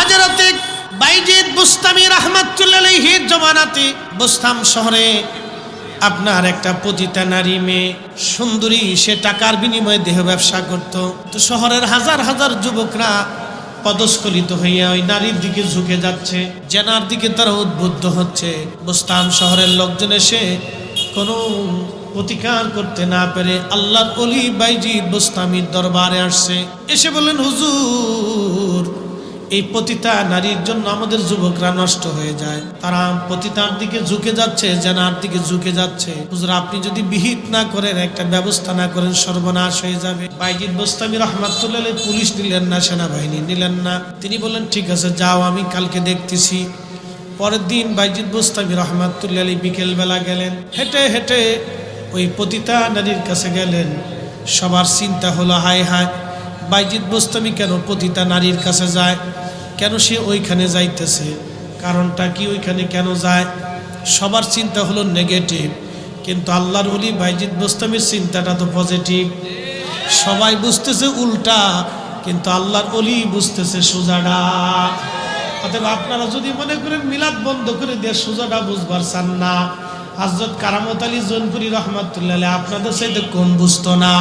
হাজারাতে বাইজিদ বুস্তামি রহমাতুল্লাহির জমানাতে বুস্তাম শহরে আপনার একটা পতিতা নারী মেয়ে সুন্দরী, সে টাকার বিনিময়ে দেহ ব্যবসা করত। তো শহরের হাজার হাজার যুবকরা পদস্খলিত হইয়া ওই নারীর দিকে ঝুঁকে যাচ্ছে, জেনার দিকে তারা উদ্বুদ্ধ হচ্ছে। বুস্তাম শহরের লোকজন এসে কোনো প্রতিকার করতে না পেরে আল্লাহর অলি বাইজি বুস্তামির দরবারে আসছে। এসে বললেন, হুজুর এই পতিতা নারীর জন্য আমাদের যুবকরা নষ্ট হয়ে যায়। তারা পতিতার দিকে ঝুঁকে যাচ্ছে, জেনার দিকে ঝুঁকে যাচ্ছে। আপনি যদি বিহিত না করেন, একটা ব্যবস্থা না করেন, সর্বনাশ হয়ে যাবে। বাইজিদ বোস্তামি রহমাতুল্লাহ পুলিশ নিলেন না, সেনাবাহিনী নিলেন না। তিনি বললেন, ঠিক আছে, যাও, আমি কালকে দেখতেছি। পরের দিন বাইজিদ বোস্তামি রহমাতুল্লাহ বিকেলবেলা গেলেন। হেঁটে হেঁটে ওই পতিতা নারীর কাছে গেলেন। সবার চিন্তা হলো, হায় হায় বাইজিদ বোস্তামি কেন পতিতা নারীর কাছে যায়? কেন সে ওইখানে যাইতেছে? কারণটা কি ওইখানে কেন যায়? সবার চিন্তা হলো নেগেটিভ কিন্তু আল্লাহর অলি বাইজিদ বোস্তামির চিন্তাটা তো পজিটিভ সবাই বুঝতেছে উল্টা, কিন্তু আল্লাহর অলি বুঝতেছে সোজাডা অতএব আপনারা যদি মনে করেন মিলাদ বন্ধ করে দিয়ে সোজাটা বুঝবার চান না। হজরত কারামত আলী জনপুরি রহমাতুল্লাহ আপনাদের সাথে কম বুঝতো না।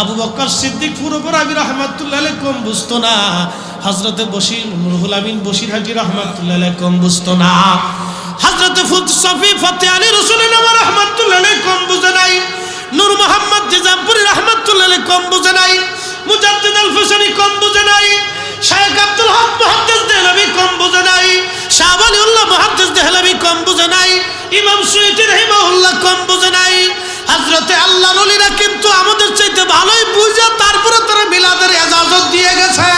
আবু বক্কর সিদ্দিক ফুরবর আবি রহমাতুল্লাহ কম বুঝতো না। হজরতে বশির রুহুল আমিন বশির হাজি রহমাতুল্লাহ কম বুঝতো না। হজরতে সফি ফতে আলী রসুল্লাহ রহমাতুল্লাহ কম বুঝে নাই। নূর মোহাম্মদ নিজামপুরি রহমাতুল্লাহ কম বুঝে নাই। মুজাদ্দিদ আল ফুসানি কম বুঝে নাই। শায়েখ আব্দুল হক মুহাদ্দিস দেহলভি কম বুঝে নাই। শাহ আলিউল্লাহ মুহাদ্দিস দেহলভি কম বুঝে নাই। ইমাম সুয়ুতি রহিমাহুল্লাহ কম বুঝে নাই, হযরতে আল্লাহ নলিরা কিন্তু আমাদের চাইতে ভালোই বুঝে, তারপরে তারা মিলাদের ইজাজত দিয়ে গেছে।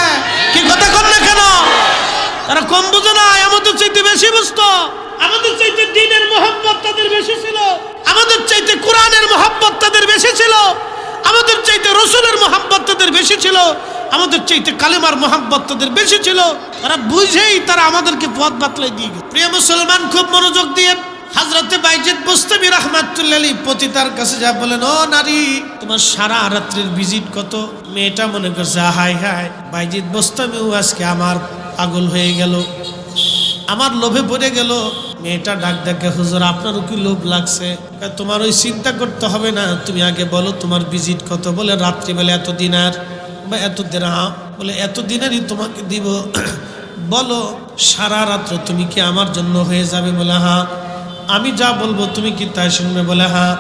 কি কথা কর কেন? তারা কম বুঝে নাই, আমাদের চাইতে বেশি বুঝতো। আমাদের চাইতে দিনের মোহাম্মত তাদের বেশি ছিল। আমাদের চাইতে কোরআনের মোহাম্মত তাদের বেশি ছিল। আমাদের চাইতে রসুলের মোহাম্মত তাদের বেশি ছিল। আমাদের চাইতে কালেমার মোহাম্মত তাদের বেশি ছিল। তারা বুঝেই তারা আমাদেরকে পথ বাতলাই দিয়ে গেছে। প্রিয় মুসলমান, খুব মনোযোগ দিয়ে হাজরতে বাইজিদ মুস্তামি রহমাতুল্লাহ পতিতার কাছে যা বলেন, ও নারী, তোমার সারা রাত্রির ভিজিট কত? মেয়েটা মনে করছে হাই হাই বাইজিদ মুস্তামিও আজকে আমার পাগল হয়ে গেল, আমার লোভে পড়ে গেল। মেয়েটা ডাক ডাকে, হুজুর, আপনারও কি লোভ লাগছে? তোমার ওই চিন্তা করতে হবে না, তুমি আগে বলো তোমার ভিজিট কত? বলে, রাত্রিবেলা এত দিন আর, বা এত দিনা বলে, এত দিনারই তোমাকে দিব। বলো, সারা রাত্র তুমি কি আমার জন্য হয়ে যাবে? বলে হ্যাঁ। আমি যা বলব তুমি কি তাই শুনবে? বলে হ্যাঁ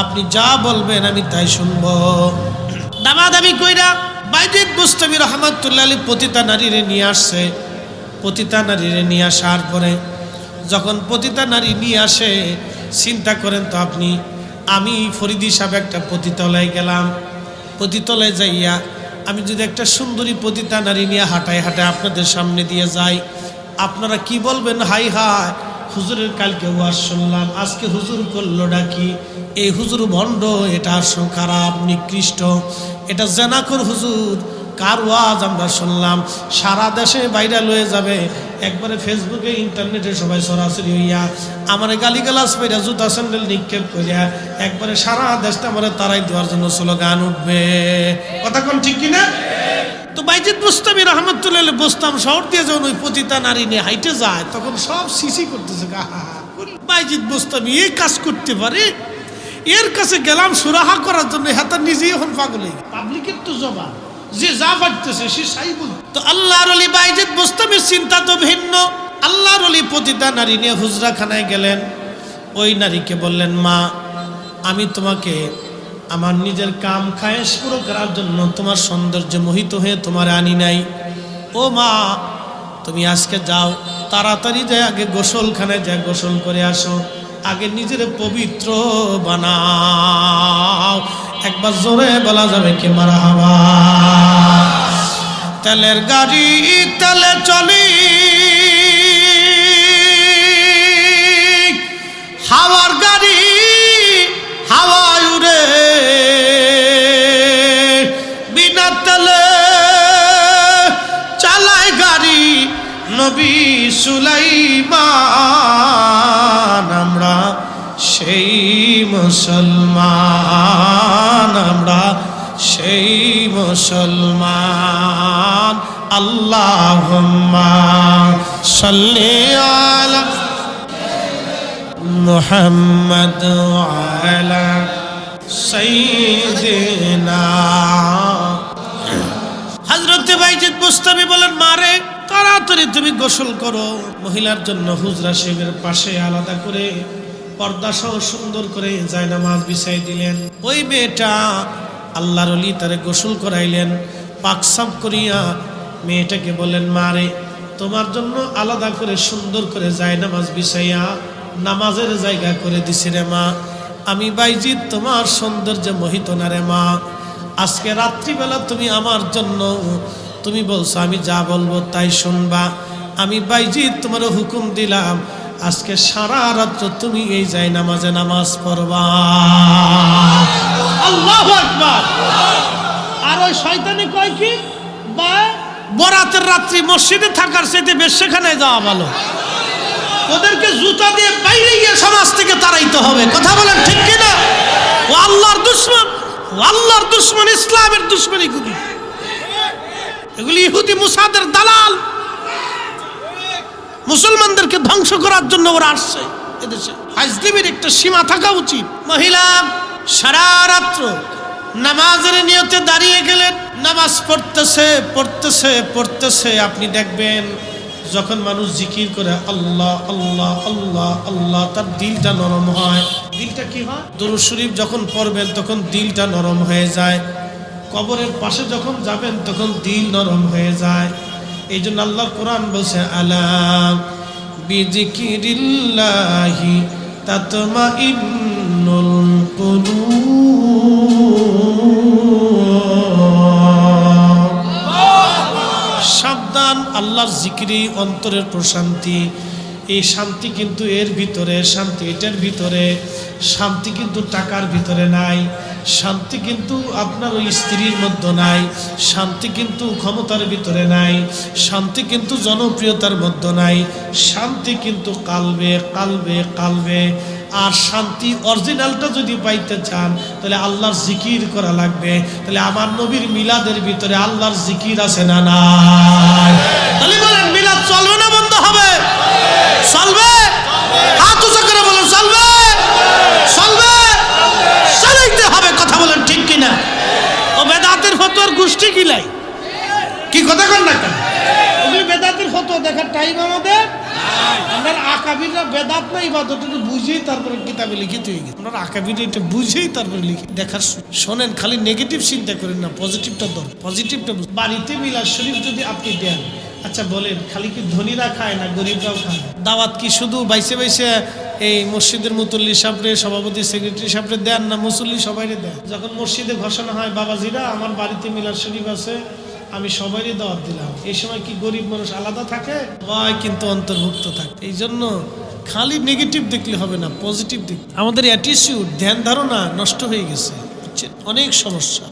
আপনি যা বলবেন আমি তাই শুনব। দামাদামি কইরা বাইজিদ মুস্তামি রহমতুল্লাহ আলী পতিতা নারীরে নিয়ে আসছে। পতিতা নারীরে নিয়ে আসার পরে যখন পতিতা নারী নিয়ে আসে, চিন্তা করেন তো আপনি, আমি ফরিদি সাহেব একটা পতিতলায় গেলাম। পতিতলায় যাইয়া আমি যদি একটা সুন্দরী পতিতা নারী নিয়ে হাঁটায় হাঁটায় আপনাদের সামনে দিয়ে যাই, আপনারা কি বলবেন? হাই হাই হুজুরের কালকে ওয়াজ শুনলাম, আজকে হুজুর করল ডাকি, এই হুজুর ভণ্ড এটা খারাপ, নিকৃষ্ট, এটা জেনাকর হুজুর, কার ওয়াজ আমরা শুনলাম? সারা দেশে ভাইরাল লয়ে যাবে। একবারে ফেসবুকে, ইন্টারনেটে সবাই সরাসরি হইয়া আমার গালিগালাস পেরা জুতা স্যান্ডেল নিক্ষেপ করিয়া একবারে সারা দেশটা আমার তারাই দেওয়ার জন্য স্লোগান উঠবে। কথা কোন ঠিক কিনা? তো বাইজিদ মুস্তামি রহমতুল্লাহ বসতাম শহর দিয়ে যখন ওই পতিতা নারী নিয়ে হাইটে যায়, তখন সব সিসি করতেছে। বাইজিদ মুস্তামি এই কাজ করতে পারে? এর কাছে গেলাম সুরাহা করার জন্য হাতার নিজেই এখন পাগল পাবলিকের তো জবাব যে যা পারতেছে সে সাই বল তো আল্লাহর অলি বাইজিদ মুস্তামির চিন্তা তো ভিন্ন। আল্লাহর অলি পতিতা নারী নিয়ে হুজরাখানায় গেলেন। ওই নারীকে বললেন, মা, আমি তোমাকে আমার নিজের কাম খায়েশ পুরো করার জন্য তোমার সৌন্দর্য মোহিত হয়ে তোমার আনি নাই। ও মা, তুমি আজকে যাও, তাড়াতাড়ি যায় আগে গোসলখানে যায় গোসল করে আসো, আগে নিজের পবিত্র বানাও। একবার জোরে বলা যাবে কি মারা হাওয়া তেলের গাড়ি, তেলে চলি। হাওয়ার গাড়ি নবী সুলাইমান, আমরা সেই মুসলমান, আমরা সেই মুসলমান। আল্লাহ সাল্লি আলা মুহাম্মদ আলা সাইয়্যিদিনা। হজরতে বাইজিদ মুস্তামি বলেন, মারে তাড়াতাড়ি তুমি গোসল করো। মহিলার জন্য হুজরা শেখের পাশে আলাদা করে পর্দা সহ সুন্দর করে জায়নামাজ বিছাই দিলেন। ওই মেয়েটা আল্লাহর অলি তারে গোসল করাইলেন। পাকসাপ করিয়া মেয়েটাকে বললেন মারে তোমার জন্য আলাদা করে সুন্দর করে জায়নামাজ বিছাইয়া নামাজের জায়গা করে দিছি রে মা। আমি বাইজিৎ তোমার সৌন্দর্যে মোহিত না রে মা। আজকে রাত্রিবেলা তুমি আমার জন্য তুমি বলছো, আমি যা বলব তাই শুনবা। আমি বাইজিৎ তোমার হুকুম দিলাম। আজকে সারা রাত্র তুমি এই যাই নামাজে নামাজ পড়বা। আল্লাহ আর ওই শয়তানি কয় কি? বা, বরাতের রাত্রি মসজিদে থাকার চাইতে বেশ সেখানে যাওয়া ভালো। ওদেরকে জুতা দিয়ে বাইরে গিয়ে সমাজ থেকে তাড়াইতে হবে। কথা বলেন ঠিক কিনা? ও আল্লাহর দুশ্মন, ও আল্লাহর দুশ্মন, ইসলামের দুশ্মন এগুলি এগুলি ইহুদি, মুসাদের দালাল। মুসলমানদেরকে ধ্বংস করার জন্য ওরা আসছে এদেশে। একটা সীমা থাকা উচিত। মহিলা, সারা রাত্র নামাজের নিয়তে দাঁড়িয়ে গেলেন। নামাজ পড়তেছে পড়তেছে পড়তেছে। আপনি দেখবেন, যখন মানুষ জিকির করে, আল্লাহ আল্লাহ আল্লাহ আল্লাহ, তার দিলটা নরম হয়। দিলটা কি হয়? দরুদ শরীফ যখন পড়বেন, তখন দিলটা নরম হয়ে যায়। কবরের পাশে যখন যাবেন, তখন দিল নরম হয়ে যায়। এই জন্য আল্লাহর কোরআন বলছে আলাম বিজিকিরিল্লাহি তাতমা ইন্নুল সাবধান, আল্লাহর জিকিরি, অন্তরের প্রশান্তি। এই শান্তি কিন্তু এর ভিতরে, শান্তি এটার ভিতরে, শান্তি কিন্তু টাকার ভিতরে নাই, শান্তি কিন্তু আপনার ওই স্ত্রীর মধ্যে নাই, শান্তি কিন্তু ক্ষমতার ভিতরে নাই, শান্তি কিন্তু জনপ্রিয়তার মধ্যে নাই, শান্তি কিন্তু কালবে কালবে কালবে। আর শান্তি অরিজিনালটা যদি পাইতে চান, তাহলে আল্লাহর জিকির করা লাগবে। তাহলে আমার নবীর মিলাদের ভিতরে আল্লাহর জিকির আছে না নাই? তাহলে বলেন, মিলাদ চলবে না, বন্ধ হবে। চলবে? হাত উঁচু করে চলবে? চলবে? চালাইতে হবে কথা বলেন ঠিক কিনা? ও বেদাতের ফতোয়ার গোষ্ঠী কিলাই কি কথা কন না বেদাতের ফটো দেখার টাইম আমাদের? আমরা আকাবিররা বেদাত না, ইবাদত, এটা বুঝেই তারপরে কিতাবে লিখিত হয়ে গেছে। আকাবির এটা বুঝেই তারপরে লিখি দেখার শোনেন, খালি নেগেটিভ চিন্তা করেন না পজিটিভটা দর পজিটিভটা বাড়িতে মিলাদ শরীফ যদি আপনি দেন আচ্ছা বলেন, খালি কি ধনীরা খায় না গরিবরাও খায়? দাওয়াত কি শুধু বাইসে বাইসে এই মসজিদের মুতল্লি সাহেবরে সভাপতি সেক্রেটারি সাহেবরে দেন না মুসল্লি সবাইরে দেন? যখন মসজিদে ঘোষণা হয়, বাবাজিরা, আমার বাড়িতে মিলার শরীফ আছে, আমি সবারই দাওয়াত দিলাম। এই সময় কি গরিব মানুষ আলাদা থাকে? সবাই কিন্তু অন্তর্ভুক্ত থাকে। এই জন্য খালি নেগেটিভ দেখলে হবে না পজিটিভ দেখ আমাদের অ্যাটিটিউড ধ্যান ধারণা নষ্ট হয়ে গেছে। অনেক সমস্যা।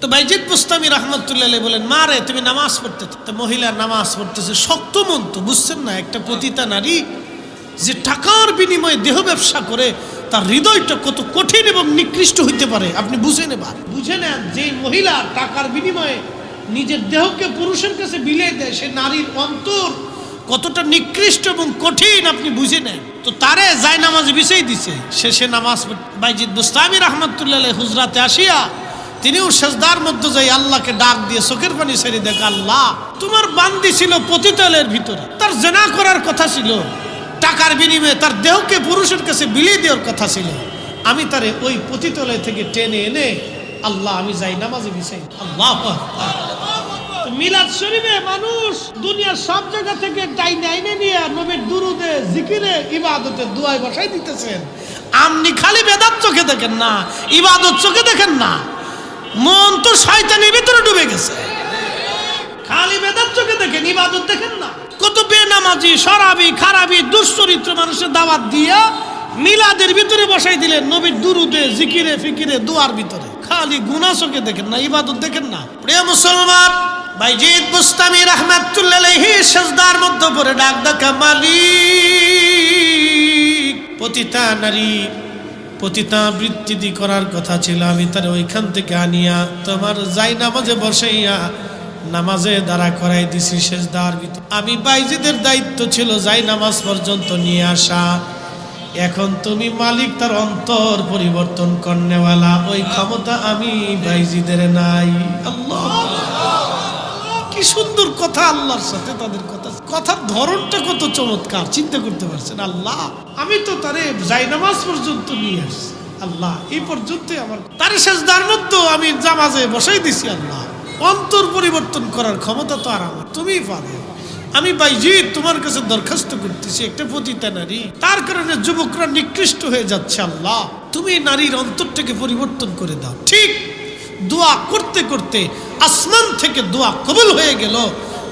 তো বাইজিদ বুস্তামি রহমতুল্লাহ বলেন, মা রে, তুমি নামাজ পড়তে তো মহিলা নামাজ পড়তেছে, শক্ত মন তো বুঝছেন না? একটা পতিতা নারী যে টাকার বিনিময়ে দেহ ব্যবসা করে, তার হৃদয়টা কত কঠিন এবং নিকৃষ্ট হইতে পারে। আপনি বুঝে নেবা বুঝে নেন যে মহিলা টাকার বিনিময়ে নিজের দেহকে পুরুষের কাছে বিলিয়ে দেয়, সে নারীর অন্তর কতটা নিকৃষ্ট এবং কঠিন, আপনি বুঝে নেন। তো তারে যায় নামাজ বিষয় দিছে। সে সে নামাজ বাইজিদ বুস্তামি রহমতুল্লাহ হুজরাতে আসিয়া তিনিও সেজদার মধ্যে যাই আল্লাহকে ডাক দিয়ে চোখের পানি ছেড়ে দেখ আল্লাহ, তোমার বান্দি ছিল পতিতলের ভিতরে। তার জেনা করার কথা ছিল। টাকার বিনিময়ে তার দেহকে পুরুষের কাছে বিলিয়ে দেওয়ার কথা ছিল। আমি তারে ওই পতিতলে থেকে টেনে এনে, আল্লাহ, আমি যাই নামাজে বিষয় আল্লাহ মিলাদ শরীফে মানুষ দুনিয়ার সব জায়গা থেকে টাইনে আইনে নিয়ে নবীর দুরুদে, জিকিরে, ইবাদতে দুয়ায় বসাই দিতেছেন। আপনি খালি বেদাত চোখে দেখেন না, ইবাদত চোখে দেখেন না। মন তো শয়তানের ভিতরে ডুবে গেছে। খালি বেদাত চোখে দেখেন, ইবাদত দেখেন না। কত বেনামাজি সরাবি খারাবি, দুশ্চরিত্র মানুষের দাওয়াত দিয়া মিলাদের ভিতরে বসাই দিলেন নবীর দুরুদে, জিকিরে, ফিকিরে, দুয়ার ভিতরে। খালি গুনা চোখে দেখেন না, ইবাদত দেখেন না। প্রিয় মুসলমান বাইজিদ বুস্তামি রহমাতুল্লাহ সেজদার মধ্যে পড়ে ডাক ডাকা মালিক পতিতা নারী পতিতা বৃত্তি করার কথা ছিল। আমি তার ওইখান থেকে আনিয়া তোমার যাই নামাজে বসাইয়া নামাজে দাঁড়া করাই দিছি শেষ দাঁড় ভিতর। আমি বাইজিদের দায়িত্ব ছিল যাই নামাজ পর্যন্ত নিয়ে আসা। এখন তুমি মালিক, তার অন্তর পরিবর্তন করনেওয়ালা। ওই ক্ষমতা আমি বাইজিদের নাই। আল্লাহ! কি সুন্দর কথা আল্লাহর সাথে তাদের কথা কথার ধরনটা কত চমৎকার, চিন্তা করতে পারছেন? আল্লাহ, আমি তো তারে যাই নামাজ পর্যন্ত নিয়ে আসছি। আল্লাহ, এই পর্যন্ত আমার তারে শেষদার মধ্যে আমি জামাজে বসাই দিছি আল্লাহ। অন্তর পরিবর্তন করার ক্ষমতা তো আর আমার। তুমিই পারো। আমি বাইজি তোমার কাছে দরখাস্ত করতেছি একটা পতিতা নারী। তার কারণে যুবকরা নিকৃষ্ট হয়ে যাচ্ছে আল্লাহ। তুমি নারীর অন্তরটাকে পরিবর্তন করে দাও। ঠিক, দোয়া করতে করতে আসমান থেকে দোয়া কবুল হয়ে গেল।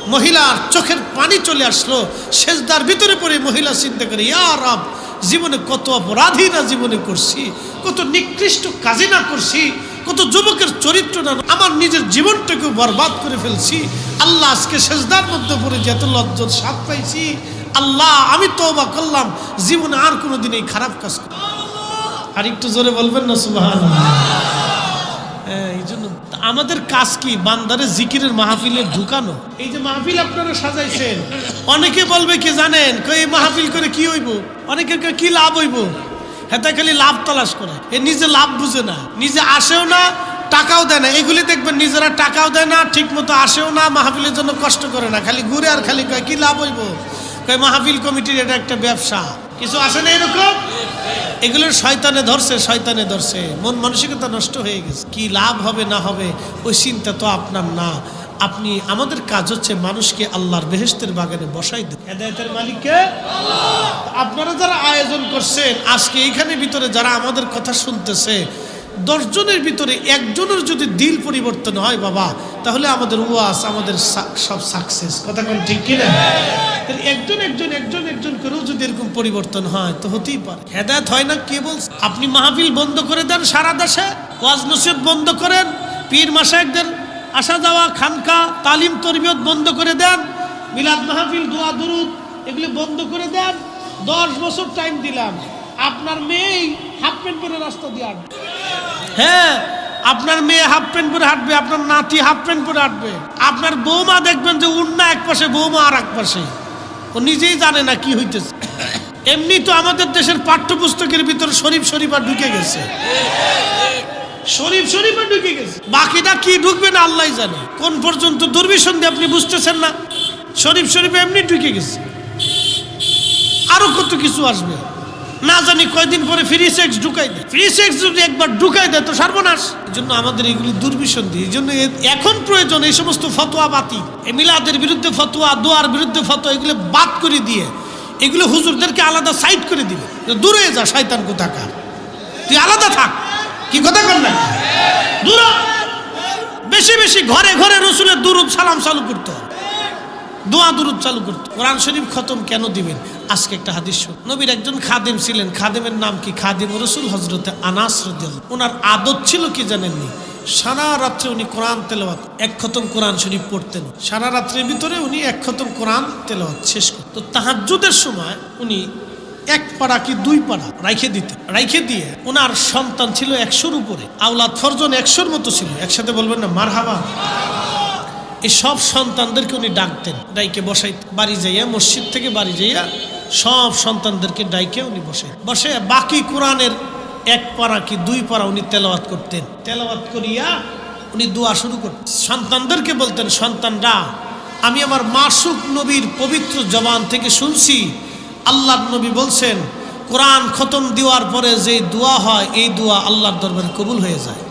মহিলার চোখের পানি চলে আসলো সেজদার ভিতরে পড়ে মহিলা চিন্তা করে ইয়া রব জীবনে কত অপরাধী না জীবনে করছি কত নিকৃষ্ট কাজে না করছি কত যুবকের চরিত্র না আমার নিজের জীবনটাকে বরবাদ করে ফেলছি আল্লাহ আজকে সেজদার মধ্যে পড়ে যে এত লজ্জত স্বাদ পাইছি আল্লাহ আমি তওবা করলাম জীবনে আর কোনোদিন এই খারাপ কাজ। আর একটু জোরে বলবেন না সুবহানাল্লাহ হ্যাঁ, এই জন্য আমাদের কাজ কি? বান্দারে জিকিরের মাহফিলে ঢুকানো? এই যে মাহফিল আপনারা সাজাইছেন, অনেকে বলবে কি জানেন? এই মাহফিল করে কি হইব? অনেকে কি লাভ হইব? হেতা খালি লাভ তালাশ করে। এ নিজে লাভ বুঝে না, নিজে আসেও না, টাকাও দেয় না। এগুলি দেখবেন, নিজেরা টাকাও দেয় না ঠিক মতো আসেও না, মাহফিলের জন্য কষ্ট করে না। খালি ঘুরে আর খালি কয়, কি লাভ হইব? কয়, মাহফিল কমিটির এটা একটা ব্যবসা। কিছু আসে না এরকম? এগুলোর শয়তানে ধরছে শয়তানে ধরছে। মন মানসিকতা নষ্ট হয়ে গেছে। কি লাভ হবে, না হবে, ওই চিন্তা তো আপনার না। আপনি, আমাদের কাজ হচ্ছে মানুষকে আল্লাহর বেহেস্তের বাগানে বসাই দেন। হেদায়তের মালিককে? আপনারা যারা আয়োজন করছেন, আজকে এইখানে ভিতরে যারা আমাদের কথা শুনতেছে দশজনের ভিতরে একজনের যদি দিল পরিবর্তন হয়, বাবা, তাহলে আমাদের ওয়াস আমাদের সব সাকসেস কথা কোন ঠিক কিনা? তাহলে একজন একজন একজন একজন করেও যদি এরকম পরিবর্তন হয়, তো হতেই পারে। হেদায়ত হয় না, কে বলছে? আপনি মাহফিল বন্ধ করে দেন সারা দেশে, ওয়াজ নসিহত বন্ধ করেন, পীর মাসায়কদের আসা যাওয়া, খানকা, তালিম তরবিয়ত বন্ধ করে দেন, মিলাদ মাহফিল, দোয়া, দুরুদ, এগুলি বন্ধ করে দেন, দশ বছর টাইম দিলাম। আপনার মেয়েই হাফ প্যান্ট পরে রাস্তা দিয়ে হাঁটবে হ্যাঁ আপনার মেয়ে হাফ প্যান্ট পরে হাঁটবে, আপনার নাতি হাফ প্যান্ট পরে হাঁটবে। আপনার বৌমা দেখবেন যে উন্না এক পাশে, বৌমা আর এক পাশে। ও নিজেই জানে না কি হইতেছে। এমনি তো আমাদের দেশের পাঠ্যপুস্তকের ভিতর শরীফ শরীফা ঢুকে গেছে। শরীফ শরীফা ঢুকে গেছে। বাকিটা কি ঢুকবে না আল্লাহ জানে। কোন পর্যন্ত দুর্বিসন্ধি আপনি বুঝতেছেন না? শরীফ শরীফে এমনি ঢুকে গেছে। আরও কত কিছু আসবে। না জানি কয়দিন পরে ফ্রি সেক্স ঢুকাই দেয়। ফ্রি সেক্স যদি একবার ঢুকাই দেয় তো সর্বনাশ। এই জন্য আমাদের এগুলি দুর্বিসন্ধি। এই জন্য এখন প্রয়োজন এই সমস্ত ফতোয়া বাতি মিলাদের বিরুদ্ধে ফতোয়া, দোয়ার বিরুদ্ধে ফতোয়া, এগুলো বাদ করে দিয়ে এগুলো হুজুরদেরকে আলাদা সাইড করে দিবে। দূরে যা, শয়তান কোথাকার। তুই আলাদা থাক। কি কথা কর না? দূর বেশি বেশি ঘরে ঘরে রসুলের দুরুদ সালাম চালু করতে হবে। দোয়া দুরুদ চালু করতে কোরআন শরীফ খতম কেন দিবেন? আজকে একটা হাদিস নবীর একজন খাদেম ছিলেন। খাদেমের নাম কি? খাদিম রসুল হজরতে আনাস। ওনার আদত ছিল কি জানেননি? সারা রাত্রে উনি কোরআন তেলাওয়াত, এক খতম কোরআন শরীফ পড়তেন। সারা রাত্রের ভিতরে উনি এক খতম কোরআন তেলাওয়াত শেষ করতেন। তো তাহাজ্জুদের সময় উনি এক পাড়া কি দুই পাড়া রাইখে দিতে রাইখে দিয়ে ওনার সন্তান ছিল একশোর উপরে। আওলাদ ফরজন একশোর মতো ছিল। একসাথে বলবেন না মার হাবা এই সব সন্তানদেরকে উনি ডাকতেন। ডাইকে বসাই বাড়ি যাইয়া, মসজিদ থেকে বাড়ি যাইয়া সব সন্তানদেরকে ডাইকে উনি বসে। বসে বাকি কোরআনের এক পারা কি দুই পারা উনি তেলাওয়াত করতেন। তেলাওয়াত করিয়া উনি দোয়া শুরু করতেন সন্তানদেরকে বলতেন, সন্তানরা, আমি আমার মাসুক নবীর পবিত্র জবান থেকে শুনছি। আল্লাহর নবী বলছেন, কোরআন খতম দেওয়ার পরে যে দোয়া হয়, এই দোয়া আল্লাহর দরবারে কবুল হয়ে যায়।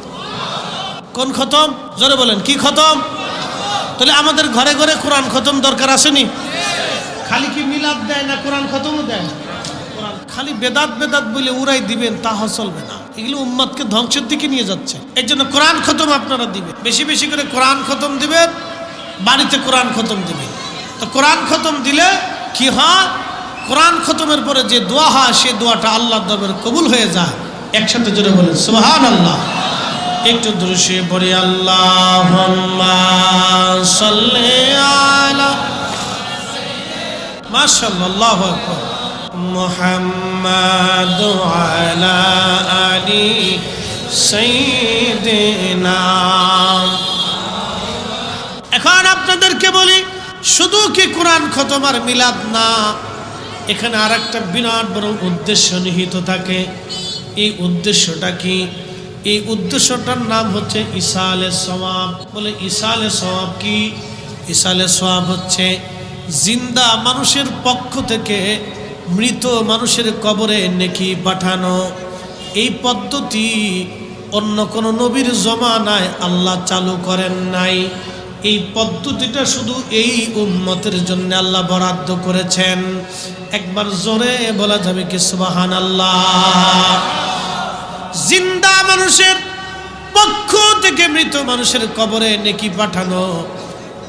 কোন খতম? জোরে বলেন, কি খতম? তাহলে আমাদের ঘরে ঘরে কোরআন খতম দরকার আসেনি? খালি কি মিলাদ দেয় না কোরআন খতমও দেয় খালি বেদাত বেদাত বলে উড়াই দিবেন, তা চলবে না। এগুলো উম্মাদকে ধ্বংসের দিকে নিয়ে যাচ্ছে। এর জন্য কোরআন খতম আপনারা দিবেন। বেশি বেশি করে কোরআন খতম দিবেন, বাড়িতে কোরআন খতম দিবেন। তো কোরআন খতম দিলে কি হয়? কোরআন খতমের পরে যে দোয়া হয়, সে দোয়াটা আল্লাহ দরবারে কবুল হয়ে যায়। একসাথে জোরে বলেন সুবহান আল্লাহ একটু দৃশ্যে পড়ি আল্লাহ সাল্লি মাশাল্লাহ মোহাম্মদ আলা এখন আপনাদেরকে বলি, শুধু কি কোরআন খতম আর মিলাদ না, এখানে আর একটা বিরাট বড় উদ্দেশ্য নিহিত থাকে। এই উদ্দেশ্যটা কি? এই উদ্দেশ্যটার নাম হচ্ছে ইসালে সওয়াব। বলে ইসালে সওয়াব কি? ইসালে সওয়াব হচ্ছে জিন্দা মানুষের পক্ষ থেকে মৃত মানুষের কবরে নেকি পাঠানো। এই পদ্ধতি অন্য কোনো নবীর জমানায় আল্লাহ চালু করেন নাই। এই পদ্ধতিটা শুধু এই উম্মতের জন্য আল্লাহ বরাদ্দ করেছেন। একবার জোরে বলা যাবে কি সুবাহান আল্লাহ জিন্দা মানুষের পক্ষ থেকে মৃত মানুষের কবরে নেকি পাঠানো।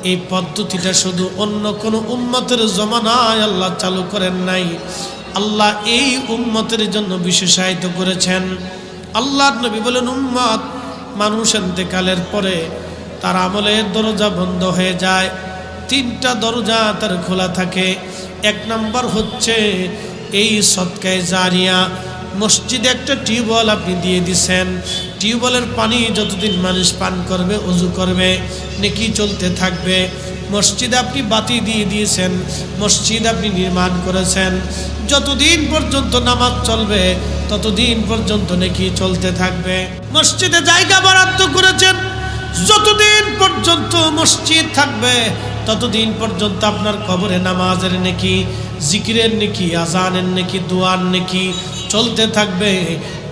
এই পদ্ধতিটা শুধু অন্য কোনো উম্মতের জমানায় আল্লাহ চালু করেন নাই। আল্লাহ এই উম্মতের জন্য বিশেষায়িত করেছেন। আল্লাহ নবী বলেন, উম্মত মানুষ এতেকালের পরে তার আমলের দরজা বন্ধ হয়ে যায়। তিনটা দরজা তার খোলা থাকে। এক নম্বর হচ্ছে এই সৎকায় জারিয়া। মসজিদে একটা টিউবওয়েল আপনি দিয়ে দিছেন। টিউবওয়েলের পানি যতদিন মানুষ পান করবে, উজু করবে, নেকি চলতে থাকবে। মসজিদ আপনি বাতি দিয়ে দিয়েছেন, মসজিদ আপনি নির্মাণ করেছেন। যতদিন পর্যন্ত নামাজ চলবে, ততদিন পর্যন্ত নেকি চলতে থাকবে। মসজিদে জায়গা বরাদ্দ করেছেন, যতদিন পর্যন্ত মসজিদ থাকবে, ততদিন পর্যন্ত আপনার কবরে নামাজের নেকি, জিকিরের নেকি, আজানের নেকি, দোয়ার নেকি চলতে থাকবে।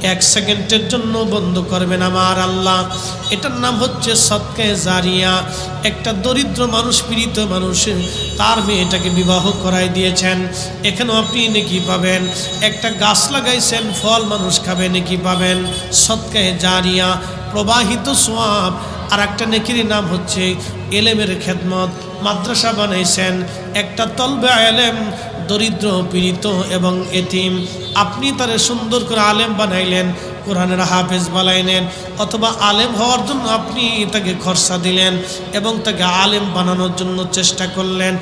এক সেকেন্ডের জন্য বন্ধ করবেন আমার আল্লাহ। এটার নাম হচ্ছে সৎকে জারিয়া। একটা দরিদ্র মানুষ, পীড়িত মানুষ, তার মেয়েটাকে বিবাহ করাই দিয়েছেন। এখানেও আপনি নাকি পাবেন। একটা গাছ লাগাইছেন, ফল মানুষ খাবে, নাকি পাবেন। সৎকে জারিয়া, প্রবাহিত সোয়াব। আর একটা নেকির নাম হচ্ছে এলেমের খেদমত। মাদ্রাসা বানাইছেন। একটা তলবে এলেম দরিদ্র পীড়িত এবং এতিম। আপনি তারে সুন্দর করে আলেম বানাইলেন। কোরআনের হাফেজ বানাইলেন অথবা আলেম হওয়ার জন্য আপনি তাকে খরচা দিলেন এবং তাকে আলেম বানানোর জন্য চেষ্টা করলেন।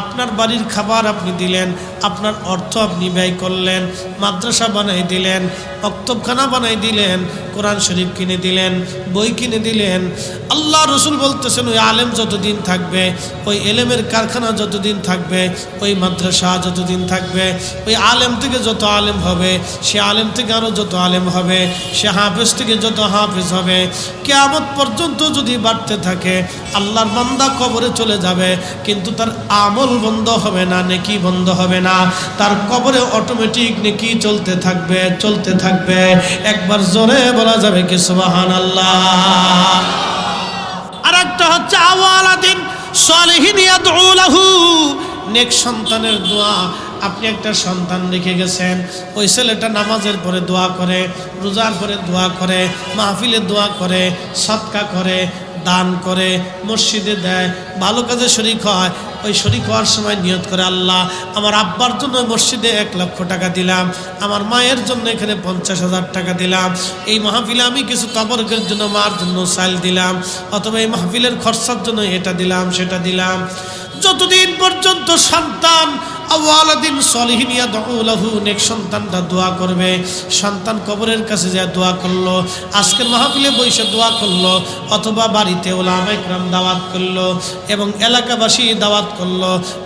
আপনার বাড়ির খাবার আপনি দিলেন, আপনার অর্থ আপনি ব্যয় করলেন, মাদ্রাসা বানাই দিলেন, অক্তবখানা বানাই দিলেন, কোরআন শরীফ কিনে দিলেন, বই কিনে দিলেন। আল্লাহ রসুল বলতেছেন, ওই আলেম যতদিন থাকবে, ওই এলেমের কারখানা যতদিন থাকবে, ওই মাদ্রাসা যতদিন থাকবে, ওই আলেম থেকে যত আলেম হবে, সে আলেম থেকে আরও যত আলেম হবে সে হাফেজ থেকে যত হাফেজ হবে, কেয়ামত পর্যন্ত যদি বাড়তে থাকে, আল্লাহর বান্দা কবরে চলে যাবে, কিন্তু তার আমল বন্ধ হবে না, নেকি বন্ধ হবে না। তার কবরে অটোমেটিক নেকি চলতে থাকবে চলতে থাকবে। একবার জোরে বলা যাবে কি সুবাহান আল্লাহ আর একটা হচ্ছে, আওয়ালাদিন সলিহিন ইয়াদউলাহু। নেক সন্তানের দোয়া আপনি একটা সন্তান রেখে গেছেন। ওই ছেলেটা নামাজের পরে দোয়া করে, রোজার পরে দোয়া করে, মাহফিলে দোয়া করে সৎকা করে, দান করে, মসজিদে দেয়, ভালো কাজে শরিক হয়, ওই শরিক হওয়ার সময় নিয়ত করে, আল্লাহ, আমার আব্বার জন্য মসজিদে এক লক্ষ টাকা দিলাম, আমার মায়ের জন্য এখানে পঞ্চাশ হাজার টাকা দিলাম, এই মাহফিলে আমি কিছু তবরকের জন্য মার জন্য সাইল দিলাম, অথবা এই মাহফিলের খরচার জন্য এটা দিলাম, সেটা দিলাম। যতদিন পর্যন্ত সন্তান আওয়ালাদিন সলিহিনিয়া দউলাহু নেক সন্তানটা দোয়া করবে, সন্তান কবরের কাছে যা দোয়া করল, আজকের মাহফিলে বসে দোয়া করল, অথবা বাড়িতে ওলামা একরাম দাওয়াত করল এবং এলাকাবাসী দাওয়াত করল,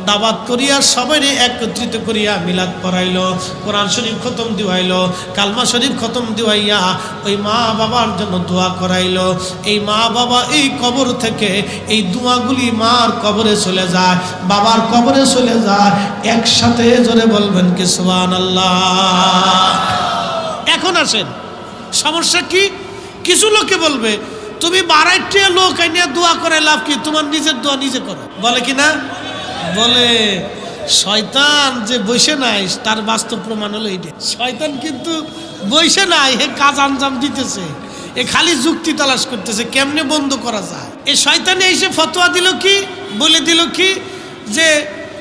দাওয়াত করিয়া সবাই একত্রিত করিয়া মিলাদ পড়াইলো, কোরআন শরীফ খতম দিওয়াইলো, কালমা শরীফ খতম দিওয়াইয়া ওই মা বাবার জন্য দোয়া করাইলো। এই মা বাবা এই কবর থেকে এই দোয়াগুলি মার কবরে চলে যায়, বাবার কবরে চলে যায় একসাথে জোরে বলবেন কি সুবান আল্লাহ এখন আসেন। সমস্যা কি? কিছু লোকে বলবে, তুমি বারাইটে লোক এনে দোয়া করে লাভ কি? তোমার নিজের দোয়া নিজে করো। বলে কি না? বলে, শয়তান যে বসে নাই, তার বাস্তব প্রমাণ হলো এইটা শয়তান কিন্তু বসে নাই, হে কাজ আঞ্জাম দিতেছে, এ খালি যুক্তি তালাশ করতেছে, কেমনে বন্ধ করা যায়? এ শয়তানে এসে ফতোয়া দিল কি? বলে দিল কি যে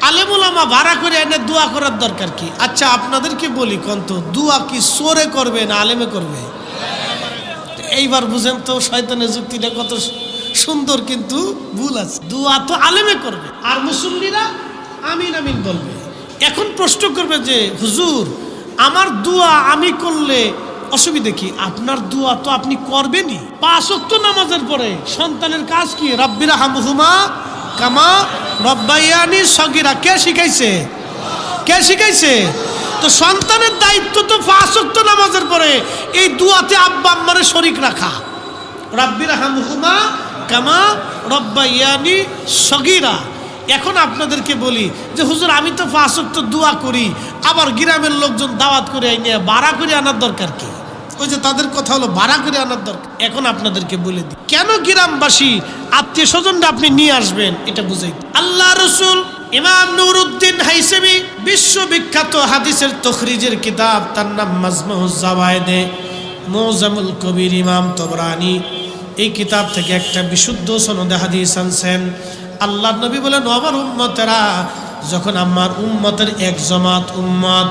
আলেমুলামা ভাড়া করে এনে দোয়া করার দরকার কি? আচ্ছা আপনাদেরকে বলি কন্ত দোয়া কি সোরে করবে না আলেমে করবে? এইবার বুঝেন তো, শয়তানের যুক্তিটা কত সুন্দর কিন্তু ভুল আছে। দোয়া তো আলেমে করবে। আর মুসল্লিরা আমিন আমিন বলবে। এখন প্রশ্ন করবে যে, হুজুর, আমার দোয়া আমি করলে অসুবিধে কি? আপনার দোয়া তো আপনি করবেনই। পাঁচ নামাজের পরে সন্তানের কাজ কি? রাব্বিরা হামহুমা কামা রব্বাইয়ানি সগিরা। কে শিখাইছে? কে শিখাইছে? তো সন্তানের দায়িত্ব তো ফাঁসক্ত নামাজের পরে এই দুয়াতে আব্বা আম্মারে শরিক রাখা। রাব্বির হামহুমা কামা রব্বাইয়ানি সগিরা। এখন আপনাদেরকে বলি যে, হুজুর, আমি তো ফাঁসক্ত দোয়া করি, আবার গ্রামের লোকজন দাওয়াত করে আইনে বাড়া করে আনার দরকার কি? ওই যে তাদের কথা হলো ভাড়া করে আনার দরকার। এখন আপনাদেরকে বলে দিই, কেন গ্রামবাসী আত্মীয় স্বজনরা আপনি নিয়ে আসবেন? এটা বুঝাই আল্লাহ রসুল ইমাম নুরুদ্দিন হাইসেমি বিশ্ববিখ্যাত হাদিসের তখরিজের কিতাব, তার নাম মাজমুজ জাওয়ায়েদে, মোজামুল কবির ইমাম তবরানি। এই কিতাব থেকে একটা বিশুদ্ধ সনদে হাদিস আনছেন। আল্লাহ নবী বলেন, আমার উম্মতেরা, যখন আমার উম্মতের এক জমাত উম্মত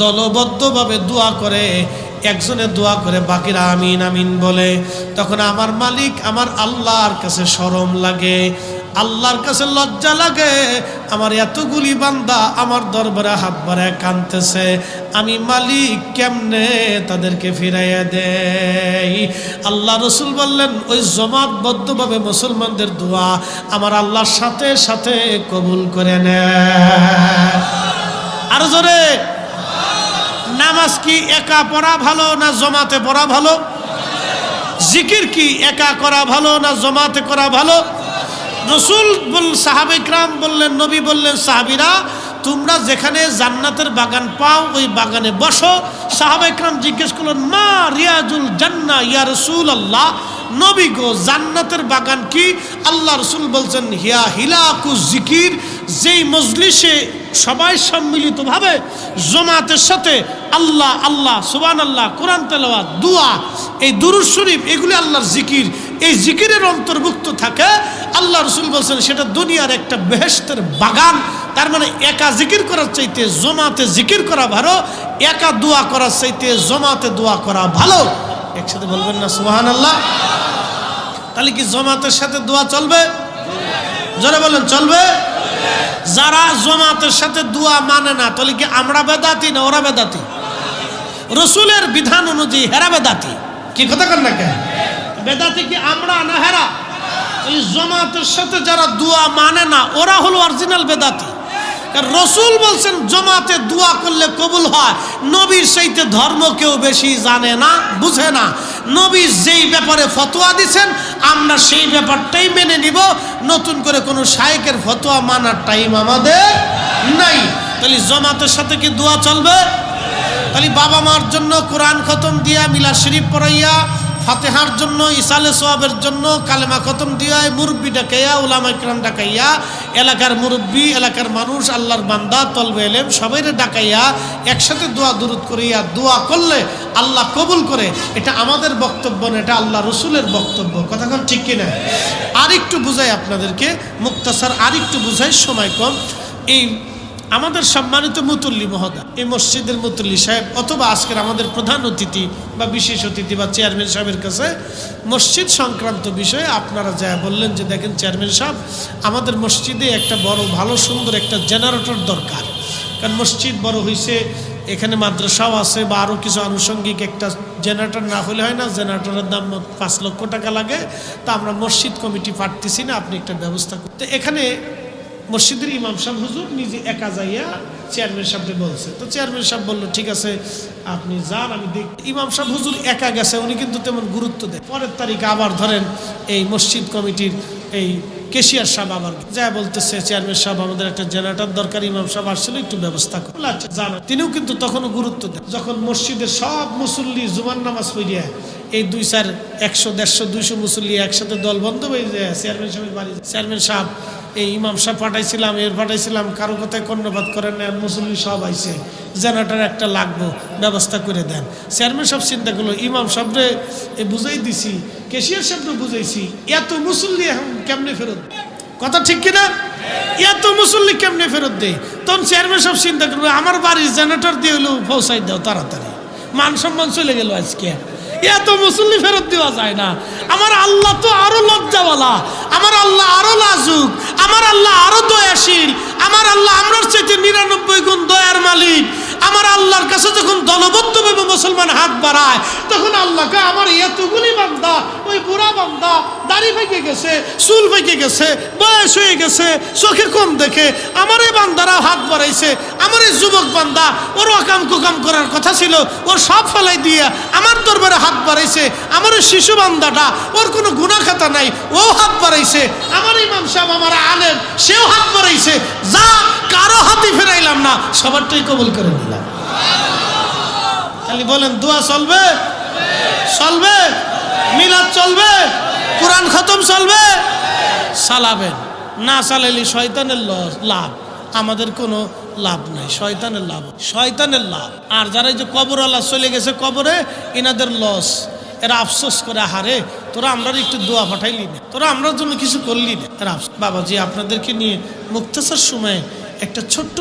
দলবদ্ধভাবে দোয়া করে একজনে দোয়া করে বাকিরা আমিন আমিন বলে। তখন আমার মালিক আমার আল্লাহর কাছে সরম লাগে, আল্লাহর কাছে লজ্জা লাগে। আমার এতগুলি বান্দা আমার দরবারে হাত বাড়ায় কানতেছে আমি মালিক কেমনে তাদেরকে ফিরাইয়া দেই? আল্লাহ রসুল বললেন, ওই জমাতবদ্ধভাবে মুসলমানদের দোয়া আমার আল্লাহর সাথে সাথে কবুল করে নেয় আর জোরে নামাজ কি একা পড়া ভালো না জমাতে পড়া ভালো? জিকির কি একা করা ভালো না জমাতে করা ভালো? রসুল বল সাহাবিকরাম বললেন, নবী বললেন, সাহাবিরা, তোমরা যেখানে জান্নাতের বাগান পাও, ওই বাগানে বসো। সাহাবাইকরাম জিজ্ঞেস করলেন, মা রিয়াজুল জান্না, ইয়া রসুল আল্লাহ নবী গো, জান্নাতের বাগান কি? আল্লাহ রসুল বলছেন, হিয়া হিলাকু জিকির যেই মজলিসে সবাই সম্মিলিতভাবে জমাতের সাথে আল্লাহ আল্লাহ সুবান আল্লাহ কোরআন তেলাওয়াত, দুয়া, এই দুরুদ শরীফ, এগুলি আল্লাহর জিকির। এই জিকিরের অন্তর্ভুক্ত থাকে আল্লাহ রসুল বলছেন সেটা দুনিয়ার একটা বেহেস্তের বাগান। তার মানে একা জিকির করার চাইতে জমাতে জিকির করা ভালো, একা দোয়া করার চাইতে জমাতে দোয়া করা ভালো। একসাথে বলবেন না সুবাহান আল্লাহ তাহলে কি জমাতের সাথে দোয়া চলবে? জোরে বলেন, চলবে? যারা জমাতের সাথে দোয়া মানে না, তাহলে কি আমরা বেদাতি না ওরা বেদাতি? রসুলের বিধান অনুযায়ী হেরা বেদাতি। কি কথা কর না কেন? বেদাতি কি আমরা না হেরা? জমাতের সাথে যারা দোয়া মানে না, ওরা হলো অরিজিনাল বেদাতি। রসুল বলছেন, জমাতে দোয়া করলে কবুল হয়। নবীর সেইতে ধর্ম কেউ বেশি জানে না, বুঝে না। নবী যেই ব্যাপারে ফতোয়া দিছেন, আমরা সেই ব্যাপারটাই মেনে নিব। নতুন করে কোনো শায়েকের ফতোয়া মানার টাইম আমাদের নাই। তাহলে জমাতের সাথে কি দোয়া চলবে? তাহলে বাবা মার জন্য কোরআন খতম দিয়া মিলা শরীফ পড়াইয়া ফাতেহার জন্য, ইসালে সোয়াবের জন্য কালেমা খতম দিয়া মুরব্বী ডাকাইয়া উলামা ইকরাম ডাকাইয়া, এলাকার মুরব্বী, এলাকার মানুষ, আল্লাহর বান্দা, তলবে এলেম সবাই ডাকাইয়া একসাথে দোয়া দুরুদ করিয়া দোয়া করলে আল্লাহ কবুল করে। এটা আমাদের বক্তব্য না, এটা আল্লাহ রসুলের বক্তব্য। কথা কন ঠিক কিনা? আরেকটু বুঝাই আপনাদেরকে, মুক্তাসার আরেকটু বুঝাই, সময় কম। এই আমাদের সম্মানিত মুতুল্লি মহোদয়, এই মসজিদের মুতুল্লি সাহেব অথবা আজকের আমাদের প্রধান অতিথি বা বিশেষ অতিথি বা চেয়ারম্যান সাহেবের কাছে মসজিদ সংক্রান্ত বিষয়ে আপনারা যা বললেন যে দেখেন চেয়ারম্যান সাহেব, আমাদের মসজিদে একটা বড় ভালো সুন্দর একটা জেনারেটর দরকার। কারণ মসজিদ বড় হয়েছে এখানে মাদ্রাসাও আছে বা আরও কিছু আনুষঙ্গিক একটা জেনারেটর না হলে হয় না জেনারেটরের দাম পাঁচ লক্ষ টাকা লাগে। তা আমরা মসজিদ কমিটি পাঠতেছি না, আপনি একটা ব্যবস্থা করতে এখানে মসজিদের ইমাম সাহেব হুজুর নিজে একা যাইয়া চেয়ারম্যান সাহেবকে বলছে। তো চেয়ারম্যান সাহেব বলল, ঠিক আছে, আপনি যান, আমি দেখ ইমাম সাহেব হুজুর একা গেছে, উনি কিন্তু তেমন গুরুত্ব দেয় পরের তারিখে আবার ধরেন এই মসজিদ কমিটির এই কেশিয়ার সাহেব আবার যা বলতেছে, চেয়ারম্যান সাহেব, আমাদের একটা জেনারেটর দরকার, ইমাম সাহেব আসছিল একটু ব্যবস্থা করুন আচ্ছা জানা তিনিও কিন্তু তখনও গুরুত্ব দেন। যখন মসজিদের সব মুসল্লি জুমান নামাজ পড়িয়া এই দুই চার একশো, দেড়শো, দুইশো মুসল্লি একসাথে দল বন্ধ হয়ে যায়, চেয়ারম্যান সাহেবের বাড়ি চেয়ারম্যান সাহেব এই ইমাম সাহেব পাঠাইছিলাম, এর পাঠাইছিলাম, কারও কথায় কর্ণপাত করেন না, মুসল্লি সব আইসে জেনারেটার একটা লাগবো, ব্যবস্থা করে দেন। চেয়ারম্যান সব চিন্তা করল, ইমাম সাহেবরে বুঝাই দিছি, কেশিয়ার সাহেবরে বুঝাইছি, এত মুসল্লি এখন কেমনে ফেরত কথা ঠিক কিনা? এত মুসল্লি কেমনে ফেরত দেয়? তখন চেয়ারম্যান সব চিন্তা করবে আমার বাড়ির জেনারেটর দিয়ে হলেও পৌঁছাই দাও তাড়াতাড়ি। মান সম্মান চলে গেল আজকে। এত মুসল্লি ফেরত দেওয়া যায় না। আমার আল্লাহ তো আরও লজ্জাওয়ালা, আমার আল্লাহ আরও লাজুক, আমার আল্লাহ আরও দয়াশীল, আমার আল্লাহ আমরার চাইতে নিরানব্বই গুণ দয়ার মালিক। আমার আল্লাহর কাছে যখন দলবদ্ধভাবে মুসলমান হাত বাড়ায়, তখন আল্লাহকে আমার এতগুলি বান্দা, ওই বুড়া বান্দা দাড়ি ভেঙে গেছে, চুল ভেঙে গেছে, বয়স হয়ে গেছে, চোখে কম দেখে, আমার এই বান্দারাও হাত বাড়াইছে, আমার এই যুবক বান্দা, ওর অকাম কুকাম করার কথা ছিল, ওর সব ফেলাই দিয়ে আমার দরবারে হাত বাড়াইছে, আমার ওই শিশু বান্দাটা, ওর কোনো গুণা খাতা নাই, ও হাত বাড়াইছে, আমার ইমাম সাহেব, আমার আলেম, সেও হাত বাড়াইছে, যা কারও হাতে ফেরাইলাম না, সবারটাই কবুল করে নিলাম। খালি বলেন, দোয়া চলবে? চলবে? মিলাদ চলবে? কোরআন খতম চলবে? চালাবেন। না চালাইলে শয়তানের লাভ। আমাদের কোনো লাভ নাই, শয়তানের লাভ। শয়তানের লাভ। আর যারা এই যে কবর আল্লাহ চলে গেছে কবরে, এনাদের লস। এরা আফসোস করে হারে তোরা আমরা একটু দোয়া পাঠাইলি না। তোরা আমরার জন্য কিছু করলি না। এরা। বাবাজি, আপনাদেরকে নিয়ে মুক্তাসার সময় একটা ছোট্ট